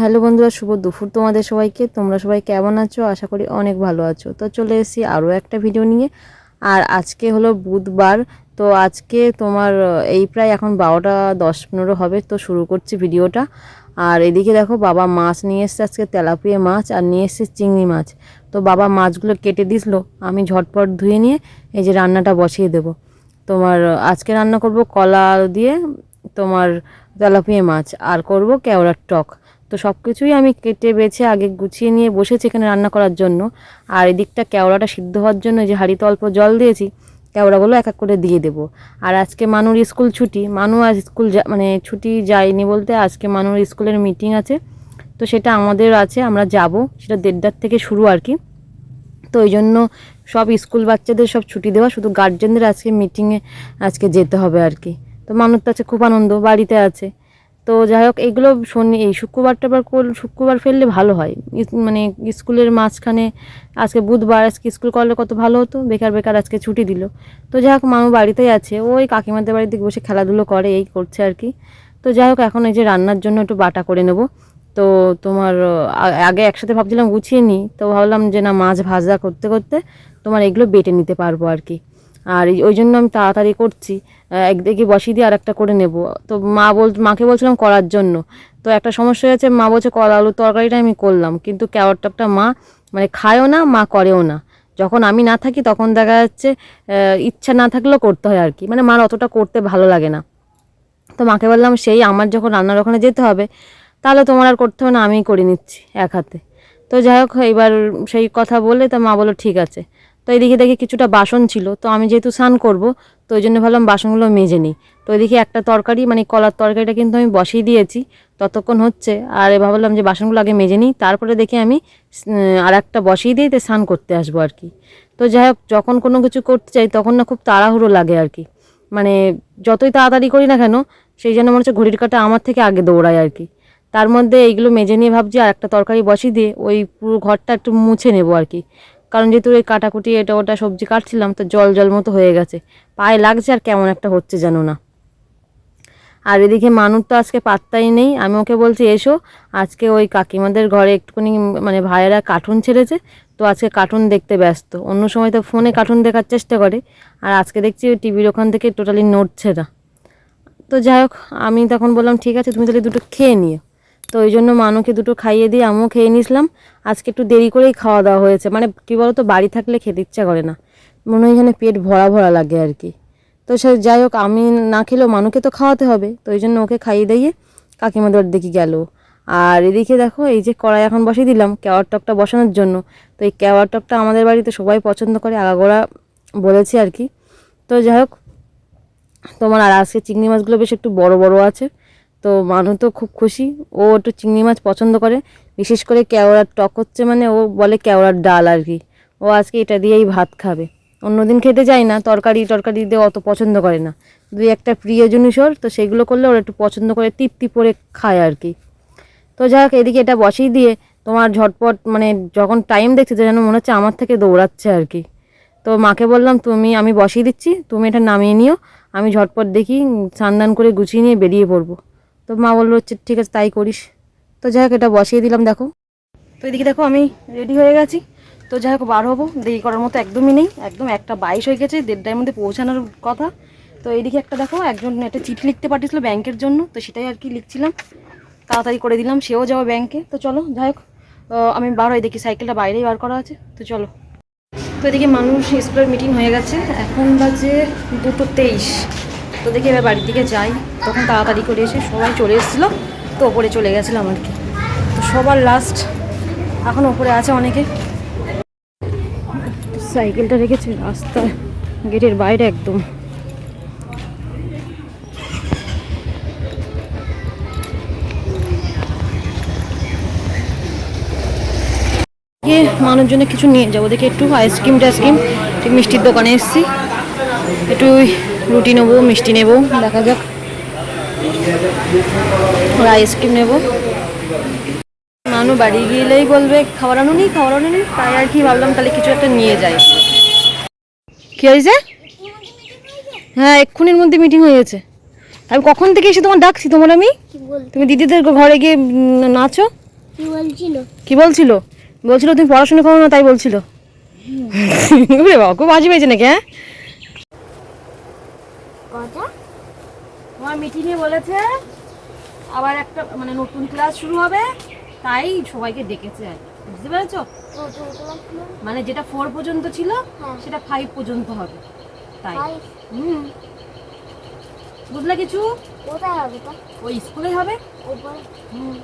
Hello বন্ধুরা, শুভ দুপুর তোমাদের সবাইকে। তোমরা সবাই কেমন আছো? আশা করি অনেক ভালো আছো। তো চলে এসেছি আরও একটা ভিডিও নিয়ে। আর আজকে হলো বুধবার, তো আজকে তোমার এই প্রায় এখন বারোটা দশ পনেরো হবে, তো শুরু করছি ভিডিওটা। আর এদিকে দেখো, বাবা মাছ নিয়ে এসছে আজকে, তেলাপিয়া মাছ, আর নিয়ে এসছে চিংড়ি মাছ। তো বাবা মাছগুলো কেটে দিছিল, আমি ঝটপট ধুয়ে নিয়ে এই যে রান্নাটা বসিয়ে দেবো। তোমার, আজকে রান্না করব কলা দিয়ে তোমার তেলাপিয়া মাছ, আর করব কেওড়ার টক। তো সব কিছুই আমি কেটে বেছে আগে গুছিয়ে নিয়ে বসেছি এখানে রান্না করার জন্য। আর এদিকটা কেওড়াটা সিদ্ধ হওয়ার জন্য যে হাঁড়িতে অল্প জল দিয়েছি, কেওড়াগুলো এক এক করে দিয়ে দেবো। আর আজকে মানুর স্কুল ছুটি, মানু আজ স্কুল মানে ছুটি যায়নি বলতে আজকে মানুর স্কুলের মিটিং আছে। তো সেটা আমাদের আছে, আমরা যাব, সেটা দেড়টার থেকে শুরু আর কি। তো ওই জন্য সব স্কুল বাচ্চাদের সব ছুটি দেওয়া, শুধু গার্জেনদের আজকে মিটিংয়ে আজকে যেতে হবে আর কি। তো মানুষ তো আছে, খুব আনন্দ, বাড়িতে আছে। তো যাই হোক এগুলো শনি এই শুক্রবারটা বার করলে শুক্রবার ফেললে ভালো হয়। মানে স্কুলের মাঝখানে আজকে বুধবার, আজকে স্কুল করলে কত ভালো হতো, বেকার বেকার আজকে ছুটি দিল। তো যাই হোক মামু বাড়িতেই আছে ওই কাকিমাদের বাড়ির দিকে বসে খেলাধুলো করে, এই করছে আর কি। তো যাই হোক এখন এই যে রান্নার জন্য একটু বাটা করে নেব। তো তোমার আগে একসাথে ভাবছিলাম গুছিয়ে নিই, তো ভাবলাম যে না, মাছ ভাজা করতে করতে তোমার এগুলো বেটে নিতে পারব আর কি। আর ওই জন্য আমি তাড়াতাড়ি করছি। একদিকে বসিয়ে দিয়ে আর একটা করে নেব। তো মা বল, মাকে বলছিলাম করার জন্য। তো একটা সমস্যা হয়েছে, মা বলছে কলা আলুর তরকারিটা আমি করলাম। কিন্তু ক্যাওয়ার টকটা মা মানে খায়ও না, মা করেও না। যখন আমি না থাকি তখন দেখা যাচ্ছে ইচ্ছা না থাকলেও করতে হয় আর কি মানে মার অতটা করতে ভালো লাগে না। তো মাকে বললাম, সেই আমার যখন রান্নার ওখানে যেতে হবে, তাহলে তোমার আর করতে হবে না, আমিই করে নিচ্ছি এক হাতে। তো যাই হোক এবার সেই কথা বলে তা মা বলল, ঠিক আছে। তো এদিকে দেখি কিছুটা বাসন ছিল, তো আমি যেহেতু স্নান করব, তো ওই জন্য ভাবলাম বাসনগুলো মেজে নিই। তো এদিকে একটা তরকারি মানে কলার তরকারিটা কিন্তু আমি বসিয়ে দিয়েছি, ততক্ষণ হচ্ছে, আর এ ভাবলাম যে বাসনগুলো আগে মেজে নিই, তারপরে দেখি আমি আর একটা বসিয়ে দিই তো স্নান করতে আসব আর কি। তো যাই হোক, যখন কোনো কিছু করতে চাই, তখন না খুব তাড়াহুড়ো লাগে আর কি। মানে যতই তাড়াতাড়ি করি না কেন, সেই জন্য মনে হচ্ছে ঘড়ির কাটা আমার থেকে আগে দৌড়ায় আর কি। তার মধ্যে এইগুলো মেজে নিয়ে ভাবছি, আর একটা তরকারি বসিয়ে দিয়ে ওই পুরো ঘরটা একটু মুছে নেব আর কি। কারণ যেহেতু ওই কাটাকুটি, এটা ওটা সবজি কাটছিলাম, তো জল জল মতো হয়ে গেছে। পায়ে লাগছে আর কেমন একটা হচ্ছে যেন না। আর এদিকে মানুষ তো আজকে পাত্তাই নেই। আমি ওকে বলছি, এসো, আজকে ওই কাকিমাদের ঘরে একটুখানি মানে ভাইয়েরা কার্টুন ছেড়েছে, তো আজকে কার্টুন দেখতে ব্যস্ত। অন্য সময় তো ফোনে কার্টুন দেখার চেষ্টা করে। আর আজকে দেখছি ওই টিভির ওখান থেকে টোটালি নড়ছে না। তো যাই হোক, আমি তখন বললাম, ঠিক আছে, তুমি তাহলে দুটো খেয়ে নিও। তো ওই জন্য মানুকে দুটো খাইয়ে দিয়ে আমিও খেয়ে নিয়েছিলাম। আজকে একটু দেরি করেই খাওয়া দাওয়া হয়েছে। মানে কী বলতো, বাড়ি থাকলে খেতে ইচ্ছা করে না। মনে হয় এখানে পেট ভরা ভরা লাগে আর কি। তো সে যাই হোক, আমি না খেলেও মানুকে তো খাওয়াতে হবে। তো ওই জন্য ওকে খাইয়ে দিয়ে কাকিমাদের দেখি গেল। আর এদিকে দেখো, এই যে কড়াই এখন বসিয়ে দিলাম কেওয়ার টকটা বসানোর জন্য। তো এই কেওয়ার টকটা আমাদের বাড়িতে সবাই পছন্দ করে, আগাগোড়া বলেছি আর কি। তো যাই হোক, তোমার আর আজকে চিংড়ি মাছগুলো বেশ একটু বড় বড় আছে। তো মানু তো খুব খুশি। ও একটু চিংড়ি মাছ পছন্দ করে। বিশেষ করে কেওড়ার টক হচ্ছে মানে ও বলে কেওড়ার ডাল আর কি। ও আজকে এটা দিয়েই ভাত খাবে। অন্যদিন খেতে যায় না, তরকারি টরকারি দিয়ে অত পছন্দ করে না। দুই একটা প্রিয় জিনিস ওর তো সেগুলো করলে ওরা একটু পছন্দ করে, তৃপ্তি করে খায় আর কি। তো যাই হোক এদিকে এটা বসিয়ে দিয়ে তোমার ঝটপট মানে যখন টাইম দেখছে যেন মনে হচ্ছে আমার থেকে দৌড়াচ্ছে আর কি। তো মাকে বললাম, তুমি, আমি বসিয়ে দিচ্ছি, তুমি এটা নামিয়ে নিও। আমি ঝটপট দেখি স্নান করে গুছিয়ে নিয়ে বেরিয়ে পড়ব। তো মা বলল হচ্ছে ঠিক আছে, তাই করিস। তো যাই হোক, এটা বসিয়ে দিলাম, দেখো। তো এদিকে দেখো, আমি রেডি হয়ে গেছি। তো যাই হোক, বার হব। দেরি করার মতো একদমই নেই। একদম একটা বাইশ হয়ে গেছে, দেড়টার মধ্যে পৌঁছানোর কথা। তো এইদিকে একটা দেখো, একজন একটা চিঠি লিখতে পাঠিয়েছিল ব্যাংকের জন্য। তো সেটাই আর কি লিখছিলাম। তাড়াতাড়ি করে দিলাম, সেও যাবে ব্যাংকে। তো চলো, যাই হোক আমি বার হয়ে দেখি সাইকেলটা বাইরেই বার করা আছে। তো চলো। তো এদিকে মানুষ স্কুলের মিটিং হয়ে গেছে। এখন বাজে দুটো তেইশ। তো দেখি এবার বাড়ির দিকে যাই। তখন তাড়াতাড়ি করে এসে সবাই চলে এসেছিল, তো ওপরে চলে গেছিলাম আর কি তো সবার লাস্ট এখন ওপরে আছে অনেকে। সাইকেলটা রেখেছে রাস্তায়, গেটের বাইরে একদম। গিয়ে মানুষের জন্য কিছু নিয়ে যাব। দেখি একটু আইসক্রিম টাইসক্রিম মিষ্টির দোকানে এসেছি। একটু রুটি নেব মিষ্টি নেব দেখা যাক। আর আইসক্রিম নেব। মানু বাড়ি গেলেই বলবে খাবার আনো নি খাবার আনো নি। তাই আর কি ভাবলাম তাহলে কিছু একটা নিয়ে যাই। কি হয়েছে? হ্যাঁ এক্ষুনির মধ্যে মিটিং হয়ে গেছে। আমি কখন থেকে এসে তোমার ডাকছি তোমার আমি? তুমি দিদিদের ঘরে গিয়ে নাচো। কি বলছিল? বলছিল? তুমি পড়াশোনা করো না তাই বলছিল। ওরে খুব হাসি পেয়েছে নাকি হ্যাঁ? তোমার মিটিংয়ে বলেছে আবার একটা মানে নতুন ক্লাস শুরু হবে তাই সবাইকে ডেকেছে আর কি। বুঝতে পেরেছ? মানে যেটা ফোর পর্যন্ত ছিল হ্যাঁ। সেটা ফাইভ পর্যন্ত হবে। তাই। হুম। বুঝলে কিছু? কোথায় হবে ওই স্কুলেই হবে। হুম।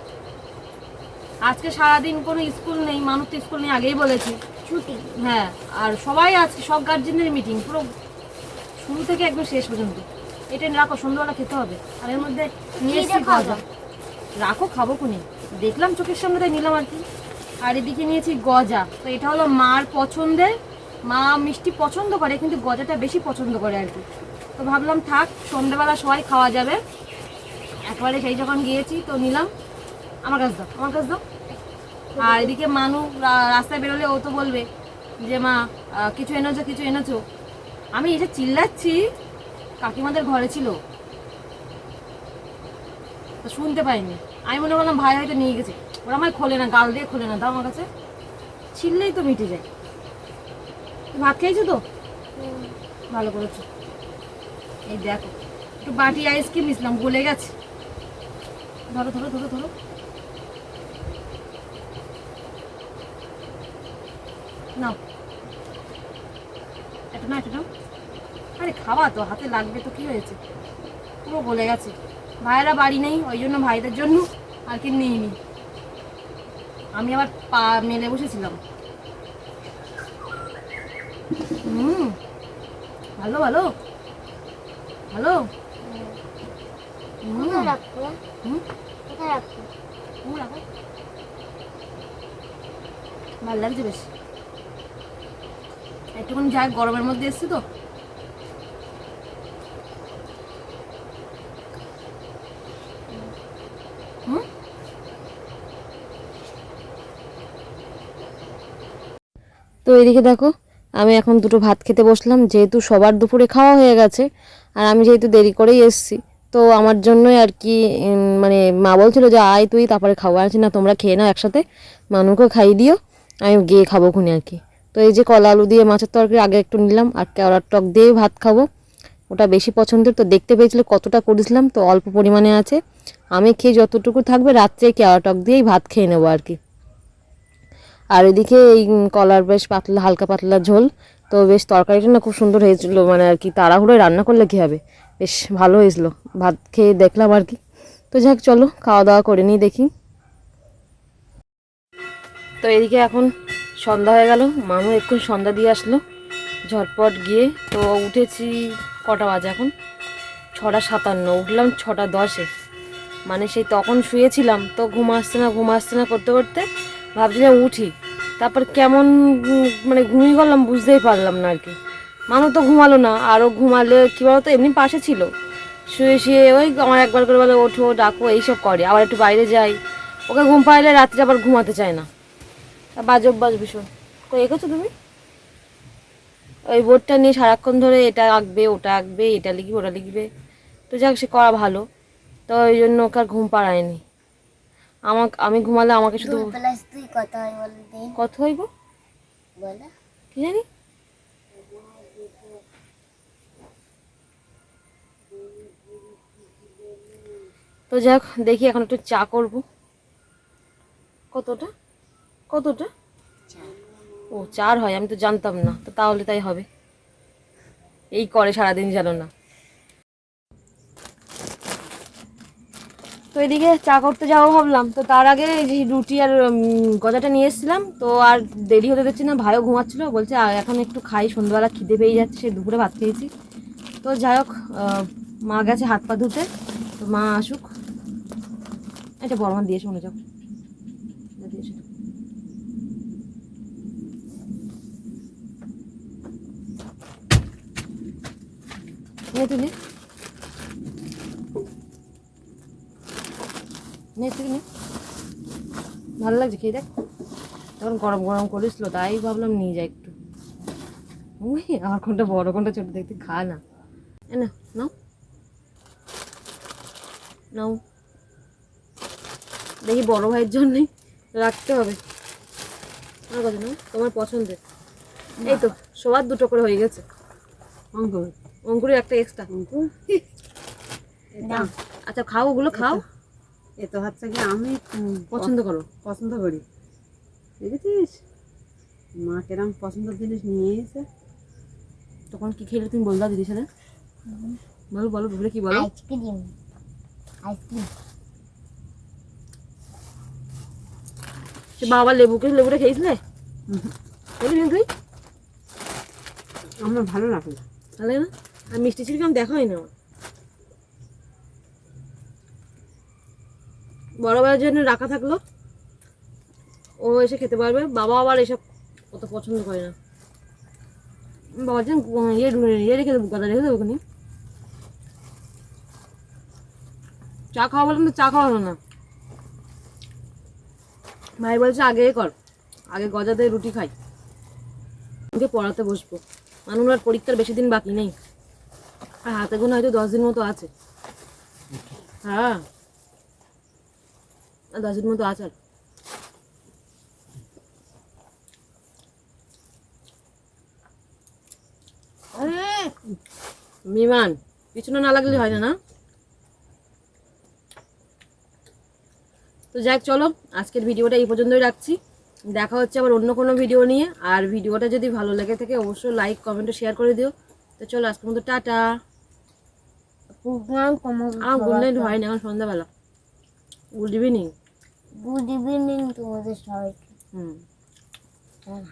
আজকে সারাদিন কোনো স্কুল নেই মানুষ তো স্কুল নেই আগেই বলেছি। ছুটি? হ্যাঁ আর সবাই আজকে সব গার্জেনের মিটিং পুরো শুরু থেকে একদম শেষ পর্যন্ত। এটা রাখো সন্ধ্যাবেলা খেতে হবে। আর এর মধ্যে নিয়ে কি এসেছি খাওয়া গজা রাখো খাব কোনি? দেখলাম চোখের সামনে তাই নিলাম আর কি। আর এদিকে নিয়েছি গজা। তো এটা হলো মার পছন্দের। মা মিষ্টি পছন্দ করে কিন্তু গজাটা বেশি পছন্দ করে আর কি। তো ভাবলাম থাক সন্ধ্যাবেলা সবাই খাওয়া যাবে। একবারে সেই যখন গিয়েছি তো নিলাম। আমার কাছে দাও আমার কাছে দাও। আর এদিকে মানু রাস্তায় বেরোলে ও তো বলবে যে মা কিছু এনেছো কিছু এনেছো। আমি এসে চিল্লাচ্ছি। কাকিমাদের ঘরে ছিল। তো শুনতে পাইনি। আমি মনে করলাম ভাই হয়তো নিয়ে গেছে। ওরা আমায় খোলে না, গাল দিয়ে খোলে না, দাও আমার কাছে। ছিললেই তো মিটে যায়। ভাত খেয়েছো তো? ভালো করেছ। এই দেখো, একটু বাটি আইসক্রিম নিয়েছিলাম গলে গেছে। ধরো ধরো ধরো ধরো। নাও। এটা না এটা নাও। আরে খাওয়া তো হাতে লাগবে তো কি হয়েছে? পুরো গলে গেছে। ভাইয়েরা বাড়ি নেই ওই জন্য ভাইদের জন্য আর কি নিইনি আমি আবার পা মেলে বসেছিলাম। হুম ভালো ভালো। ভালো? হুম। হুম? ভালো লাগছে বেশ। একটুখানি যাক গরমের মধ্যে এসছি তো। এদিকে দেখো, আমি এখন দুটো ভাত খেতে বসলাম, যেহেতু সবার দুপুরে খাওয়া হয়ে গেছে, আর আমি যেহেতু দেরি করেই এসছি, তো আমার জন্যই আর কি মানে মা বলছিল যে আয় তুই, তারপরে খাব আর না তোমরা খেয়ে নাও একসাথে মানুকে খাইয়ে দিও আমি গিয়ে খাব খুনি আর কি। তো এই যে কলা আলু দিয়ে মাছের তরকারি আগে একটু নিলাম, আর কেওড়ার টক দিয়ে ভাত খাব, ওটা বেশি পছন্দের, তো দেখতে পেয়েছিল কতটা করেছিলাম, তো অল্প পরিমাণে আছে, আমি খেয়ে যতটুকু থাকবে, রাত্রে কেওড়া টক দিয়েই ভাত খেয়ে নেব আর কি। আর এদিকে এই কলার বেশ পাতলা, হালকা পাতলা ঝোল। তো বেশ তরকারিটা না খুব সুন্দর হয়েছিল মানে আর কি তাড়াহুড়োয় রান্না করলে কী হবে? বেশ ভালো হয়েছিল, ভাত খেয়ে দেখলাম আর কি। তো যাক, চলো খাওয়া দাওয়া করে নিই দেখি। তো এদিকে এখন সন্ধ্যা হয়ে গেল, মামু এক্ষুন সন্ধ্যা দিয়ে আসলো। ঝটপট গিয়ে, তো উঠেছি কটা বাজে এখন? ছটা সাতান্ন, উঠলাম ছটা দশে। মানে সেই তখন শুয়েছিলাম, তো ঘুম আসছে না, ঘুম আসছে না করতে করতে ভাবছিলাম উঠি। তারপর কেমন মানে ঘুমিয়ে গেলাম, বুঝতেই পারলাম না আর কি। মানুষ তো ঘুমালো না আরও ঘুমালে কী বলতো, এমনি পাশে ছিল। শুয়ে শুয়ে ওই আমার একবার করে বলে, ওঠো, ডাকো, এইসব করে। আবার একটু বাইরে যাই। ওকে ঘুম পাইলে রাত্রে আবার ঘুমাতে চায় না। বাজব বাজ ভীষণ। তো এগোছো তুমি? ওই বোর্ডটা নিয়ে সারাক্ষণ ধরে এটা আঁকবে, ওটা আঁকবে, এটা লিখবে, ওটা লিখবে। তো যাক, সে করা ভালো। তো ওই জন্য ওকে আর ঘুম পাড়ায়নি। আমাকে আমি ঘুমালে আমাকে শুধু কত হয় বলতে কত হইব? বলো। কি জানি? তো যাক দেখি এখন একটু চা করব। কতটা? কতটা? ও চার হয় আমি তো জানতাম না। তো তাহলে তাই হবে। এই করে সারাদিন জানো না। তো এদিকে চা করতে যাব ভাবলাম। তো তার আগে এই রুটি আর গজাটা নিয়ে এসেছিলাম। তো আর দেরি হতে দিচ্ছি না ভাইও ঘুমাচ্ছিল। বলছে "আ, এখন একটু খাই সন্ধ্যাবেলা খিদে পেয়ে যাচ্ছে সে দুপুরে ভাত খেয়েছি। তো যাই হোক মা গেছে হাত পা ধুতে। তো মা আসুক। এটা বড় মা দিয়েছে মনে যাও। দিয়েছে। নে নে তুই নে। ভালো লাগছে খেয়ে দেখ। তখন গরম গরম করেছিল তাই ভাবলাম নিয়ে যাই একটু। উই আমার কোনটা বড় কোনটা ছোট দেখতে খা না। না নাও। নাও। দেখি বড় ভাইয়ের জন্যে রাখতে হবে। আমার কথা না তোমার পছন্দের। এই তো সবার দুটো করে হয়ে গেছে। অঙ্কুর। অঙ্কুরের একটা এক্সট্রা অঙ্কুর। আচ্ছা খাও ওগুলো খাও। এ তো হচ্ছে কি আমি পছন্দ করো পছন্দ করি। দেখেছিস? মা কেরম পছন্দের জিনিস নিয়ে এসে। তখন কি খেলে তুমি বলবা দিদির সাথে? বলো বলো ভুলে কি বলো? আইসক্রিম। আইসক্রিম। সে বাবা লেবুকে লেবুটা খেয়েছিলে খেলি তুই? আমার ভালো লাগে না। তাহলে না? আর মিষ্টি ছিল কেমন দেখা হয় না আমার। বড় ভাইয়ের জন্য রাখা থাকল। ও এসে খেতে পারবে। বাবা আবার এসব অত পছন্দ করে না। বাবার জন্য ইয়ে ইয়ে রেখে দেবো, গাদা রেখে দেবো ওখানে। চা খাওয়া বললাম তো, চা খাওয়ানো না। ভাই বলছে, আগে কর, আগে গজা দিয়ে রুটি খাই। ওকে পড়াতে বসবো। মানুষ আর পরীক্ষার বেশি দিন বাকি নেই। আর হাতে গোনা হয়তো দশ দিন মতো আছে। হ্যাঁ। দশ মতো আছে আর। বিমান পিছনে না লাগলে হয় না না? তো যাক চলো আজকের ভিডিওটা এই পর্যন্তই রাখছি। দেখা হচ্ছে আবার অন্য কোনো ভিডিও নিয়ে। আর ভিডিওটা যদি ভালো লেগে থাকে অবশ্যই লাইক কমেন্ট শেয়ার করে দিও। তো চলো আজকের মতো টাটা। আমার গুড নাইট হয় না এখন সন্ধ্যাবেলা। গুড ইভিনিং গুড ইভিনিং তোমাদের সবাইকে হুম। হ্যাঁ।